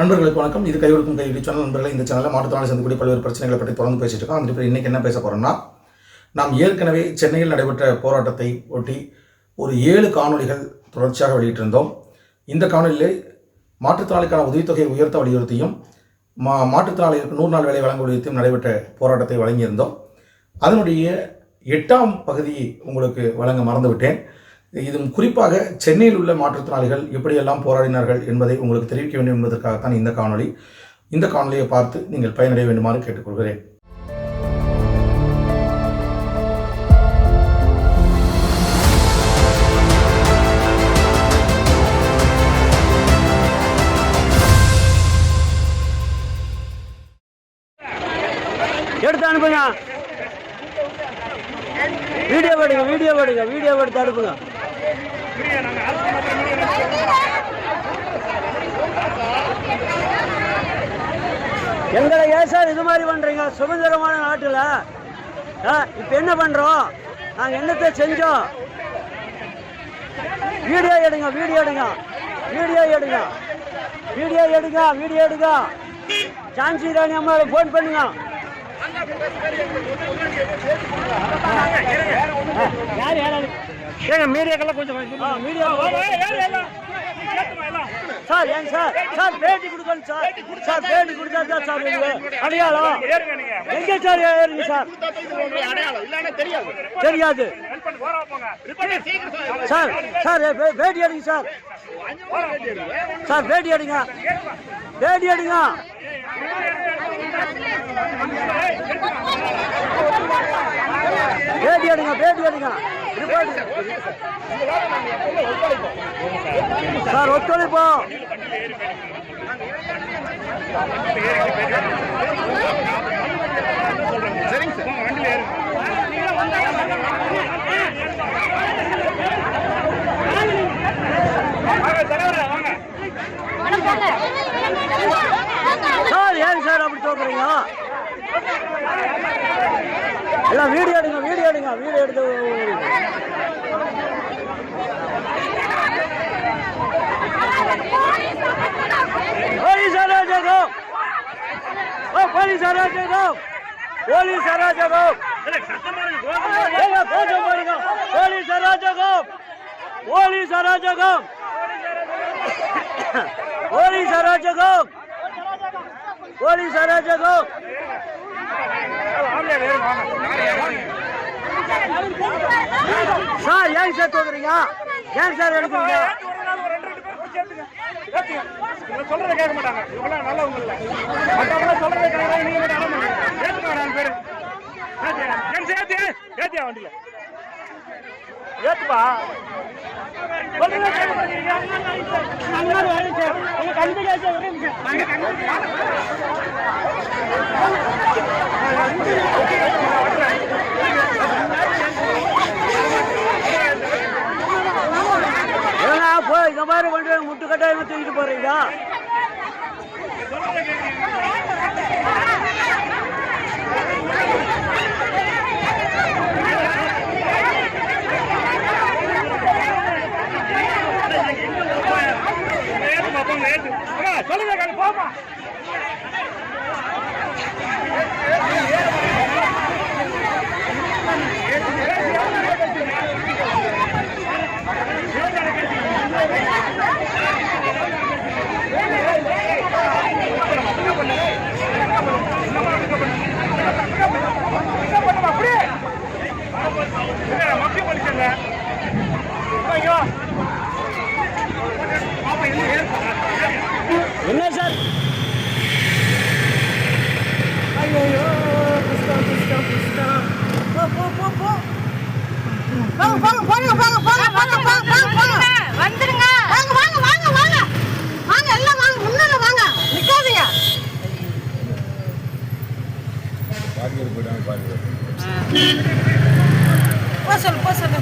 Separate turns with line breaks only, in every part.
நண்பர்களுக்கு வணக்கம். இது கைவிடுக்கும் கைவிடி சேனல் நண்பர்களை. இந்த சேனலில் மாற்றுத்திறனாளி சந்திக்கூடிய பல்வேறு பிரச்சனைகளை பற்றி தொடர்ந்து பேசிட்டு இருக்கோம். அந்த இன்னைக்கு என்ன பேச போறோம்னா நாம் ஏற்கனவே சென்னையில் நடைபெற்ற போராட்டத்தை ஒட்டி ஒரு ஏழு காணொளிகள் தொடர்ச்சியாக வெளியிட்டிருந்தோம். இந்த காணொலியில் மாற்றுத்திறனாளிக்கான உதவித்தொகையை உயர்த்த வலியுறுத்தியும் மா மாற்றுத்திறனாளிகளுக்கு நூறு நாள் வேலை வழங்க வலியுறுத்தியும் நடைபெற்ற போராட்டத்தை வழங்கியிருந்தோம். அதனுடைய எட்டாம் பகுதியை உங்களுக்கு வழங்க மறந்துவிட்டேன். இது குறிப்பாக சென்னையில் உள்ள மாற்றுத்திறனாளிகள் எப்படியெல்லாம் போராடினார்கள் என்பதை உங்களுக்கு தெரிவிக்க வேண்டும் என்பதற்காகத்தான் இந்த காணொலி இந்த காணொலியை பார்த்து நீங்கள் பயனடைய வேண்டுமாறு கேட்டுக்கொள்கிறேன்.
எடுத்து அனுப்புங்க. வீடியோ எடுங்க வீடியோ எடுங்க வீடியோ எடுத்து அனுப்புங்க. எங்களை ஏன் சார் இது மாதிரி பண்றீங்க? சுதந்திரமான நாட்டில்? இப்போ என்ன பண்றோம்? நாங்கள் என்னத்தை செஞ்சோம்? வீடியோ எடுங்க வீடியோ எடுங்க. வீடியோ எடுங்க. வீடியோ எடுங்க வீடியோ எடுங்க. ஜான்சி ராணி அம்மாவை ஃபோன் பண்ணுங்க. யார் யாராவது
ஏங்க மீடியாக்கெல்லாம் கொஞ்சம்
மீடியா சார் ஏங்க சார் சார் பேட்டி கொடுக்கணும் சார் சார் பேட்டி கொடுத்தா தான் சார் அடையாளம் எங்க சார் ஏறுங்க சார்
தெரியாது
தெரியாது
ஹெல்ப் பண்ணி போறா போங்க ரிப்போர்ட் சீக்கிரம்
சார் சார் பேட்டி எடுங்க சார் சார் பேட்டி எடுங்க பேட்டி எடுங்க பேட்டி எடுங்க பேட்டி எடுங்க. சார் ஒத்துழைப்போம்.
சரிங்க சார் வண்டியில ஏறுங்க வாங்க
சார் ஏன் சார் அப்படி சொல்றீங்க எல்லாம் வீடியோ எடுங்க வீடியோ எடுங்க வீடியோ எடுத்து போலீஸ் அராஜகம் ஓ போலீஸ் அராஜகம் போலீஸ் அராஜகம் கோஷம் போடுங்க. போலீஸ் அராஜகம் போலீஸ் அராஜகம் போலீஸ் அராஜகம் போலீஸ் அராஜகம் சார் ஏன் சார் தோக்குறீங்க ஏன் சார் எடுக்கிறீங்க
சொல்றதை கேட்க மாட்டாங்க இவங்களாம் நல்லவங்க இல்ல மற்றவங்க சொல்றதை கேட்கறாங்க நீங்க மட்டும் அடம் பண்ணுங்க ஏத்துக்கோ நாலு பேரு ஏத்தியா வண்டியில ஏத்துப்பா.
போய் இந்த மாதிரி பண்றீங்க முட்டு தூக்கிட்டு போறீங்க.
পছল পছল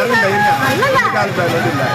இருங்க இருங்க
கால் பேர் இல்லை.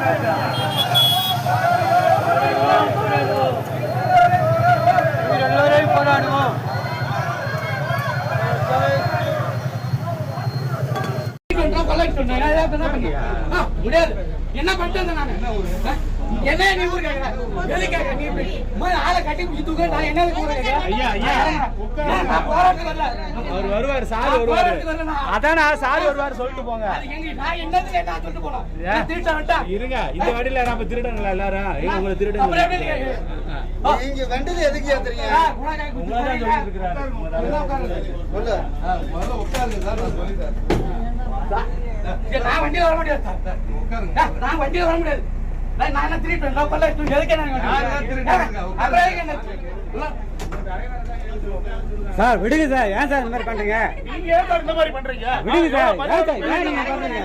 Thank
you. என்ன நீ ஊர் கேக்குற? எது கேக்குற நீ இப்படி முதல்ல ஆளை கட்டி பிடிச்சி தூக்க நான் என்ன ஊர் ஐயா ஐயா நான் போராட்டம் வரல.
அவர் வருவார் சார் வருவாரு. அதானா சார் வருவார் சொல்லிட்டு போங்க.
அது எங்க நான் என்னது என்ன சொல்லிட்டு நான் திருட்ட வந்துட்டேன்
இருங்க இந்த வண்டியில நம்ம திருடங்களா எல்லாரும். எங்க உங்களை
அப்புறம் எப்படி
திருடன்
நீங்க-
வண்டியில எதுக்கு ஏத்துறீங்க?
உங்களை தான் சொல்லிட்டு இருக்கிறாரு
உள்ள
முதல்ல உட்காருங்க சார் நான் சொல்லிட்டேன்.
நான் வண்டியில வர முடியாது நான் வண்டியில வர முடியாது. உள்ள.
சார் விடுங்க சார். ஏன் சார் இந்த மாதிரி பண்றீங்க?
நீங்க ஏன் சார் இந்த மாதிரி பண்றீங்க?
விடுங்க சார். ஏன் சார் ஏன் நீங்க பண்றீங்க?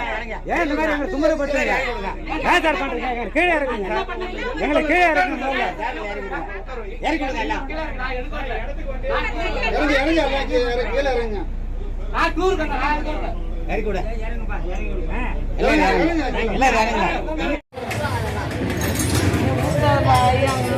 ஏன் இந்த மாதிரி எங்களை துன்பப்படுத்துறீங்க ஏன் சார் பண்றீங்க? எங்களை கீழே இறக்குங்க எங்களை கீழே இறக்குங்க முதல்ல. இறக்கிடுங்க எல்லாம்.
இறங்கி இறங்கி எல்லாம் கீழே இறங்கு, இறங்க.
நான் டூருக்கு வந்தேன், நான் எதுக்கு வரல?
இறக்கி விட
இறங்க, இறங்க.
எல்லாரும் இறங்குங்க